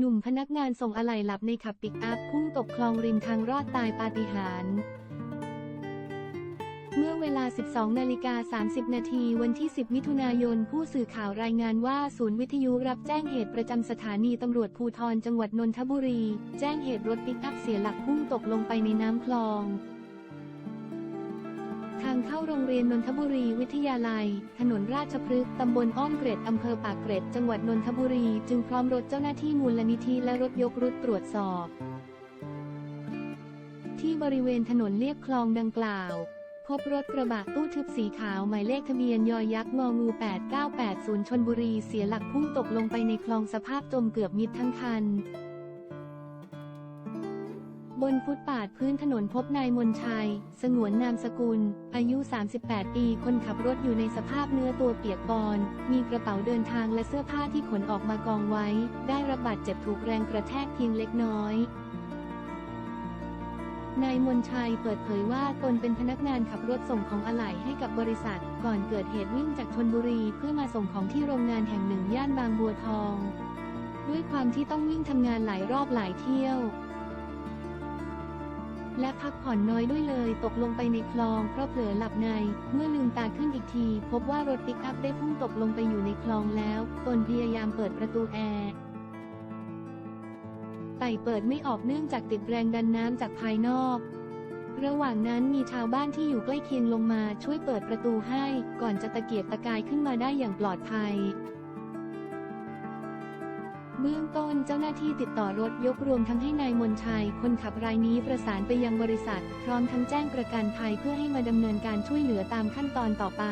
หนุ่มพนักงานส่งอะไหล่หลับในขับปิกอัพพุ่งตกคลองริมทางรอดตายปาฏิหาริย์เมื่อเวลา 12 นาฬิกา 30 นาทีวันที่ 10 มิถุนายน ผู้สื่อข่าวรายงานว่าศูนย์วิทยุรับแจ้งเหตุประจำสถานีตำรวจภูธรจังหวัดนนทบุรี แจ้งเหตุรถปิกอัพเสียหลักพุ่งตกลงไปในน้ำคลอง ทางเข้าโรงเรียนนนทบุรีวิทยาลัย ถนนราชพฤกษ์ตำบลอ้อมเกร็ดอำเภอปากเกร็ด จังหวัดนนทบุรี จึงพร้อมรถเจ้าหน้าที่มูลนิธิและรถยกรุดตรวจสอบ ที่บริเวณถนนเลียบคลองดังกล่าว พบรถกระบะตู้ทึบสีขาวหมายเลขทะเบียนยอยักษ์งองู 8980ชนบุรีเสียหลักพุ่งตกลงไปในคลองสภาพจมเกือบมิดทั้งคัน บนฟุตปาดพื้นถนนพบนายมนชัย สงวนนามสกุล อายุ 38 ปี คนขับรถอยู่ในสภาพเนื้อตัวเปียกปอน มีกระเป๋าเดินทางและเสื้อผ้าที่ขนออกมากองไว้ ได้รับบาดเจ็บถูกแรงกระแทกเพียงเล็กน้อยนายมนชัยเปิดเผยว่าตนเป็นพนักงานขับรถส่งของอะไหล่ให้กับบริษัท ก่อนเกิดเหตุวิ่งจากชนบุรีเพื่อมาส่งของที่โรงงานแห่งหนึ่งย่านบางบัวทอง ด้วยความที่ต้องวิ่งทำงานหลายรอบหลายเที่ยว และพักผ่อนน้อยด้วยเลย ตกลงไปในคลองเพราะเผลอหลับใน เมื่อลืมตาขึ้นอีกที พบว่ารถปิกอัพได้พุ่งตกลงไปอยู่ในคลองแล้ว ตนพยายามเปิดประตูแอร์ไต่เปิดไม่ออกเนื่องจากติดแรงดันน้ำจากภายนอก ระหว่างนั้นมีชาวบ้านที่อยู่ใกล้เคียงลงมาช่วยเปิดประตูให้ ก่อนจะตะเกียกตะกายขึ้นมาได้อย่างปลอดภัย เบื้องต้นเจ้าหน้าที่ติดต่อรถยกรวมทั้งให้นายมนชัย คนขับรายนี้ประสานไปยังบริษัท พร้อมทั้งแจ้งประกันภัยเพื่อให้มาดำเนินการช่วยเหลือตามขั้นตอนต่อไป